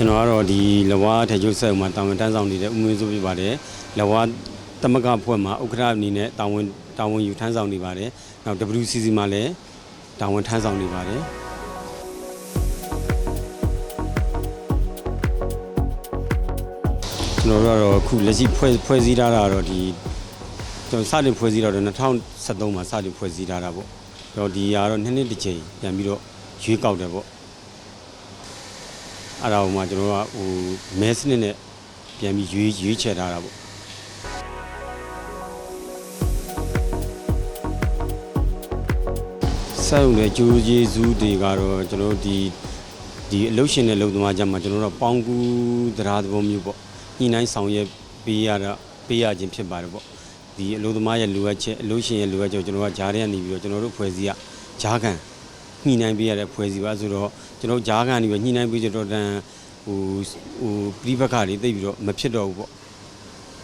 ကျွန်တော်ကတော့ဒီလဝါထေကျုပ်ဆက်မှာတာဝန်တန်းဆောင်နေတဲ့ဦးမင်းစိုးဖြစ်ပါတယ်လဝါတမကဖွဲ့မှာဥက္ကဋ္ဌအနေနဲ့တာဝန်တာဝန်ယူထမ်းဆောင်နေပါတယ်နောက် WCC မှာလည်းတာဝန်ထမ်းဆောင်နေပါတယ်ကျွန်တော်တို့ကတော့အခုလက်ရှိဖွဲ့ဖွဲ့စည်းထားတာကတော့ဒီကျွန်တော်စတင်ဖွဲ့စည်းတာတော့2013မှာစတင်ဖွဲ့စည်းထားတာပေါ့ကျွန်တော်ဒီဟာတော့နှစ်နှစ်တစ်ချိန်ပြန်ပြီးတော့ရွေးကောက်တယ်ပေါ့ အဲ့ဒါကိုမှကျွန်တော်ကဟိုမဲစနစ်နဲ့ပြန်ပြီးရွေးရွေးချယ်ထားတာပေါ့ဆက်ရုံနဲ့ကြိုးကျေးဇူးတွေကတော့ကျွန်တော်တို့ဒီဒီအလုရှင်တဲ့လုံသမားကြမှာကျွန်တော်တို့ကပေါင်းကူးတရားသဘောမျိုးပေါ့ညှိနှိုင်းဆောင်ရွက်ပေးရတာပေးရခြင်းဖြစ်ပါတယ်ပေါ့ဒီအလုံသမားရဲ့လိုအပ်ချက်အလုရှင်ရဲ့လိုအပ်ချက်ကိုကျွန်တော်ကဂျားထဲကနေပြီးတော့ကျွန်တော်တို့ဖွဲ့စည်းရဂျားကန် ညှိနှိုင်းပေးရတဲ့ဖွဲ့စည်းပါဆိုတော့ကျွန်တော်ဂျားကန်နေပြီးညှိနှိုင်းပေးကြတော့တန်ဟိုဟိုပြိပခါတွေတိတ်ပြီးတော့မဖြစ်တော့ဘူးပေါ့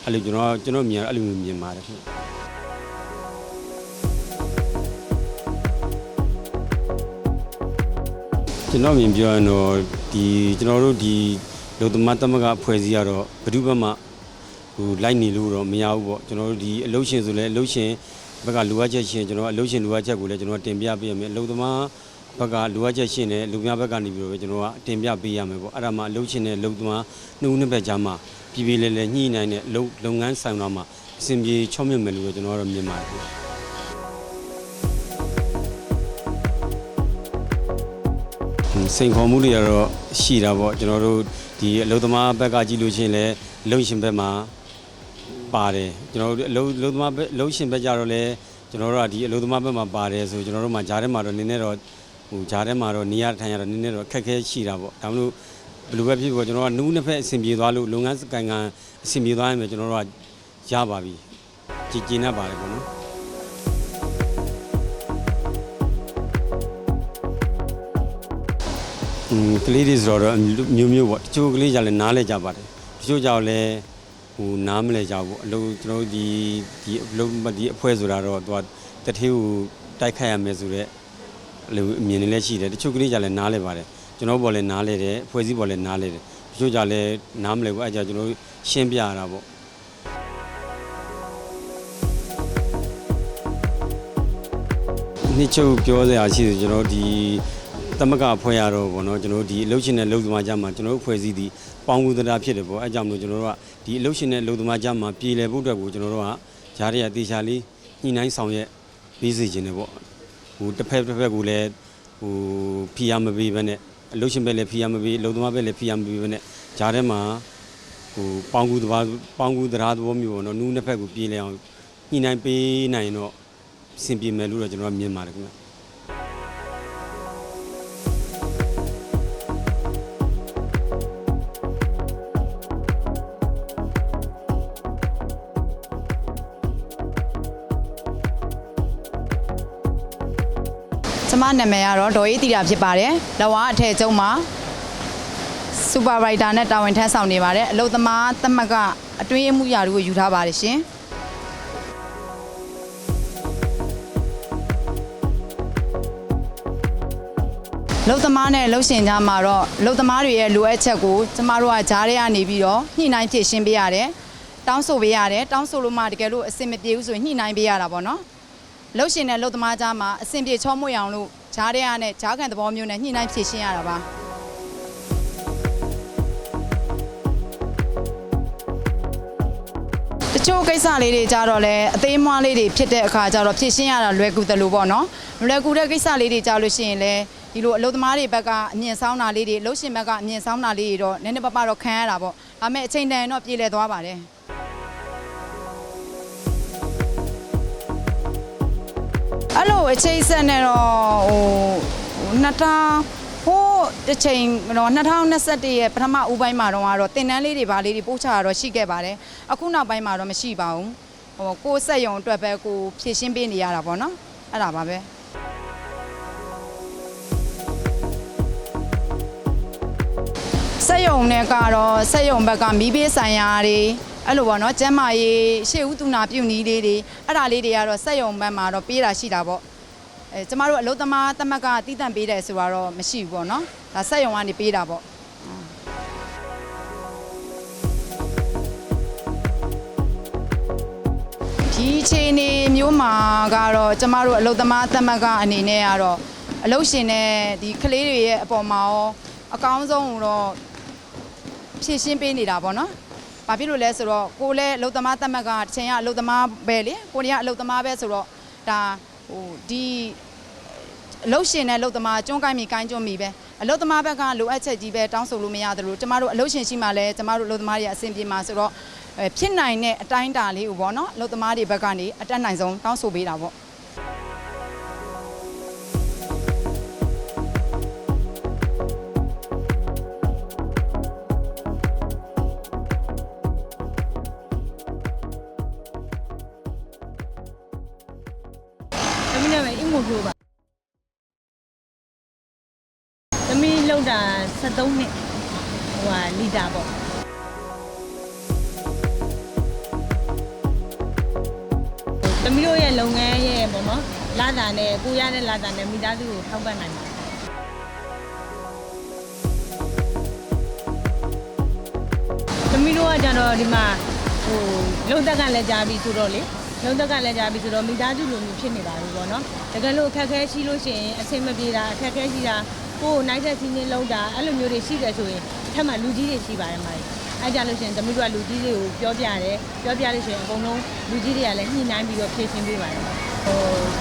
အဲ့လိုကျွန်တော်ကျွန်တော်မြင်အဲ့လိုမျိုးမြင်ပါတယ်ခင်ဗျကျွန်တော်မြင်ပြောရင်တော့ဒီကျွန်တော်တို့ဒီလုံသမားတမကဖွဲ့စည်းရတော့ဘယ်သူမှဟိုလိုက်နေလို့တော့မရဘူးပေါ့ကျွန်တော်တို့ဒီအလုရှင်ဆိုလဲအလုရှင် ဘက်ကလိုအပ်ချက်ရှင်ကျွန်တော်အလုရှင်လိုအပ်ချက်ကိုလည်းကျွန်တော်တင်ပြပေးရမယ်လုံသမားဘက်ကလိုအပ်ချက်ရှင်းတယ်လူများဘက်ကနေပြီးတော့ပဲကျွန်တော်ကတင်ပြပေးရမယ်ပေါ့အဲ့ဒါမှအလုပ်ရှင်နဲ့လုပ်သမားနှုတ်နှစ်ဘက်ကြားမှာပြည်ပြည်လဲလဲညှိနှိုင်းတဲ့လုပ်လုပ်ငန်းဆိုင်တော့မှာအစဉ်ပြေချောမြင့်မယ်လို့ပဲကျွန်တော်ကတော့မြင်ပါတယ်ဟွန်းစိန်ခေါ်မှုတွေကတော့ရှိတာပေါ့ကျွန်တော်တို့ဒီအလုပ်သမားဘက်ကကြည့်လို့ရှိရင်လည်းအလုပ်ရှင်ဘက်မှာ ပါတယ်ကျွန်တော်တို့အလုပ်အလုပ်သမားဘက်အလုပ်ရှင်ဘက်ကြတော့လည်းကျွန်တော်တို့ကဒီအလုပ်သမားဘက်မှာပါတယ်ဆိုကျွန်တော်တို့မှဂျားထဲမှာတော့နည်းနည်းတော့ဟိုဂျားထဲမှာတော့နေရထိုင်ရတော့နည်းနည်းတော့အခက်အခဲရှိတာပေါ့ဒါမှမဟုတ်ဘယ်လိုပဲဖြစ်ဖြစ်ကျွန်တော်ကနူးနှစ်ဖက်အဆင်ပြေသွားလို့လုပ်ငန်းကိုင်ကန်အဆင်ပြေသွားရင်ပဲကျွန်တော်တို့ကရပါပြီကြည်ကျင်တတ်ပါတယ်ပေါ့နော်อืมကလေးတွေဆိုတော့မျိုးမျိုးပေါ့တချို့ကလေးကြလည်းနားလဲကြပါတယ်တချို့ကြောက်လဲ ဟိုနားမလဲကြဘူးပေါ့အလုပ်ကျွန်တော်တို့ဒီဒီအလုပ်ဒီအဖွဲ့ဆိုတာတော့သူကတထေးကိုတိုက်ခိုက်ရမယ်ဆိုတော့အဲ့လိုအမြင်တွေလည်းရှိတယ်တချို့ကလေးကြလည်းနားလဲပါတယ်ကျွန်တော်ဘောလည်းနားလဲတယ်အဖွဲ့အစည်းဘောလည်းနားလဲတယ်တချို့ကြလည်းနားမလဲဘူးအဲ့ကြကျွန်တော်တို့ရှင်းပြရတာပေါ့နှစ်ချုပ်ပြောစရာရှိတယ်ကျွန်တော်ဒီ တမကအဖွဲ့ရတော့ဗောနော်ကျွန်တော်တို့ဒီအလုတ်ရှင်နဲ့လုံသမားကြမှာကျွန်တော်တို့အဖွဲ့အစည်းဒီပေါင်းကူသတာဖြစ်တယ်ပေါ့အဲ့ကြောင့်မလို့ကျွန်တော်တို့ကဒီအလုတ်ရှင်နဲ့လုံသမားကြမှာပြည်လည်ဖို့အတွက်ကိုကျွန်တော်တို့ကဂျားရရတေချာလေးညှိနှိုင်းဆောင်ရွက်ပြီးစီခြင်းတယ်ပေါ့ဟိုတစ်ဖက်တစ်ဖက်ကိုလည်းဟိုဖီယာမပေးဘဲနဲ့အလုပ်ရှင်ဘက်လည်းဖီယာမပေးအလုပ်သမားဘက်လည်းဖီယာမပေးဘဲနဲ့ဂျားထဲမှာဟိုပေါင်းကူတဘာပေါင်းကူတရားသဘောမျိုးပေါ့နော်နူးနှစ်ဖက်ကိုပြေးလဲအောင်ညှိနှိုင်းပေးနိုင်ရင်တော့အဆင်ပြေမယ်လို့တော့ကျွန်တော်ကမြင်ပါတယ်ခင်ဗျ မနာမည်ကတော့ဒေါ်အေးတီတာဖြစ်ပါတယ်။လဝါအထည်ကျုံမှာစူပါဗိုက်တာနဲ့တာဝန်ထမ်းဆောင်နေပါတယ်။အလုသမားသမက်ကအတွင်းရေးမှုရာတွေကိုယူထားပါတယ်ရှင်။လုံသမားနဲ့လှုပ်ရှင်ကြမှာတော့လုံသမားတွေရဲ့လိုအပ်ချက်ကိုကျမတို့ကဂျားထဲကနေပြီးတော့ညှိနှိုင်းဖြည့်ရှင်းပေးရတယ်။တောင်းဆိုပေးရတယ်။တောင်းဆိုလို့မှတကယ်လို့အဆင်မပြေဘူးဆိုရင်ညှိနှိုင်းပေးရတာပေါ့နော်။ လှုပ်ရှင်တဲ့လှုပ်သမားကြားမှာအဆင်ပြေချောမွေ့အောင်လို့ဂျားတဲ့ရနဲ့ဂျားကန်သဘောမျိုးနဲ့ညှိနှိုင်းဖြည့်ရှင်းရတာပါတချို့ကိစ္စလေးတွေကြတော့လဲအသေးမွှားလေးတွေဖြစ်တဲ့အခါကျတော့ဖြည့်ရှင်းရတာလွယ်ကူတယ်လို့ပေါ့နော်မလွယ်ကူတဲ့ကိစ္စလေးတွေကြလို့ရှိရင်လဲဒီလိုအလုပ်သမားတွေဘက်ကအမြင်ဆောင်တာလေးတွေလှုပ်ရှင်ဘက်ကအမြင်ဆောင်တာလေးတွေတော့နည်းနည်းပါးပါးတော့ခံရတာပေါ့ဒါပေမဲ့အချိန်တန်ရင်တော့ပြေလည်သွားပါတယ် အဲ့လိုအချိန်ဆက်နဲ့တော့ဟို2000ဟိုတစ်ချိန်တော့2021ရဲ့ပထမဦးပိုင်းမှာတော့ကတော့တင်တန်းလေးတွေဗာလေးတွေပို့ချတာတော့ရှိခဲ့ပါတယ်အခုနောက်ပိုင်းမှာတော့မရှိပါဘူးဟိုကိုယ်ဆက်ယုံအတွက်ပဲကိုဖြည့်ရှင်းပေးနေရတာပေါ့နော်အဲ့ဒါပါပဲဆက်ယုံနဲ့ကတော့ဆက်ယုံဘက်ကမီးပေးဆိုင်ရာတွေ အဲ့လိုပေါ့နော်ကျမ်းမာရေးရှေ့ဦးသူနာပြုတ်နီးလေးတွေအဲ့ဒါလေးတွေကတော့စက်ရုံဘက်မှာတော့ပေးတာရှိတာပေါ့အဲကျမတို့အလုပ်သမားတမက်ကတည်တံ့ပေးတယ်ဆိုတော့မရှိဘူးပေါ့နော်ဒါစက်ရုံကနေပေးတာပေါ့ဒီအခြေအနေမျိုးမှာကတော့ကျမတို့အလုပ်သမားတမက်ကအနေနဲ့ကတော့အလုပ်ရှင်နဲ့ဒီကလေးတွေရဲ့အပေါ်မှာရောအကောင်းဆုံးတော့ဖြည့်ရှင်းပေးနေတာပေါ့နော် ဘာဖြစ်လို့လဲဆိုတော့ကိုလည်းအလုသမားသမဂ္ဂတစ်ချိန်ကအလုသမားပဲလေကိုရီးယားအလုသမားပဲဆိုတော့ဒါဟိုဒီအလုရှင်နဲ့အလုသမားကျွန်းကိုင်းမိကိုင်းကျွန်းမိပဲအလုသမားဘက်ကလိုအပ်ချက်ကြီးပဲတောင်းဆိုလို့မရသလိုကျမတို့အလုရှင်ရှိမှလည်းကျမတို့အလုသမားတွေအဆင်ပြေမှာဆိုတော့အဲဖြစ်နိုင်တဲ့အတိုင်းအတာလေးကိုပေါ့နော်အလုသမားတွေဘက်ကနေအတက်နိုင်ဆုံးတောင်းဆိုပေးတာပေါ့ သမီးလောက်တာ73နှစ်ဟိုဟာလီတာပေါ့သမီးတို့ရဲ့လုပ်ငန်းရဲ့ပေါ့နော်လာတာနဲ့ကိုရတဲ့လာတာနဲ့မိသားစုကိုထောက်ပံ့နိုင်ပါတယ်သမီးတို့ကကြတော့ဒီမှာဟိုလုံသက်ကလည်းကြားပြီးဆိုတော့လေလုံသက်ကလည်းကြားပြီးဆိုတော့မိသားစုလိုမျိုးဖြစ်နေပါပြီပေါ့နော်တကယ်လို့အခက်အခဲရှိလို့ရှိရင်အဆင်မပြေတာအခက်အခဲရှိတာ ကိုယ်နိုင်တဲ့စီးနေလုံးတာအဲ့လိုမျိုးတွေရှိတယ်ဆိုရင်ထက်မှလူကြီးတွေရှိပါတယ်မာကြီးအဲ့ကြလို့ရှိရင်သမီးတို့ကလူကြီးတွေကိုပြောပြတယ်ပြောပြလို့ရှိရင်အကုန်လုံးလူကြီးတွေကလည်းညှိနှိုင်းပြီးတော့ဖြည့်ရှင်းပေးပါတယ်ဟို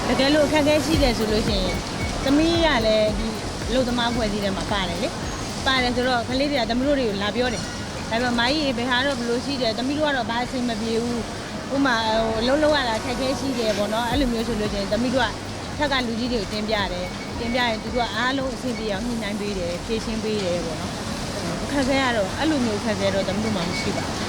တကယ်လို့အခက်အခဲရှိတယ်ဆိုလို့ရှိရင်သမီးကလည်းဒီလုံသမားဖွဲ့စည်းထဲမှာပါတယ်လေပါတယ်ဆိုတော့ကလေးတွေကသမီးတို့တွေကိုလာပြောတယ်ဒါပေမဲ့မိုင်းကြီးဘယ်ဟာတော့ဘယ်လိုရှိတယ်သမီးတို့ကတော့ဘာအဆင်မပြေဘူးဥမာဟိုလုံးလုံးရတာခက်ခဲရှိတယ်ပေါ့နော်အဲ့လိုမျိုးဆိုလို့ချင်းသမီးတို့ကထက်ကလူကြီးတွေကိုတင်ပြတယ် တင်ပြရင်သူတို့ကအားလုံးအဆင်ပြေအောင်ညှိနှိုင်းပေးတယ်ဖြည့်ရှင်းပေးတယ်ပေါ့နော်အခက်ခဲကတော့အဲ့လိုမျိုးခက်ခဲတော့သမီးတို့မှမရှိပါဘူး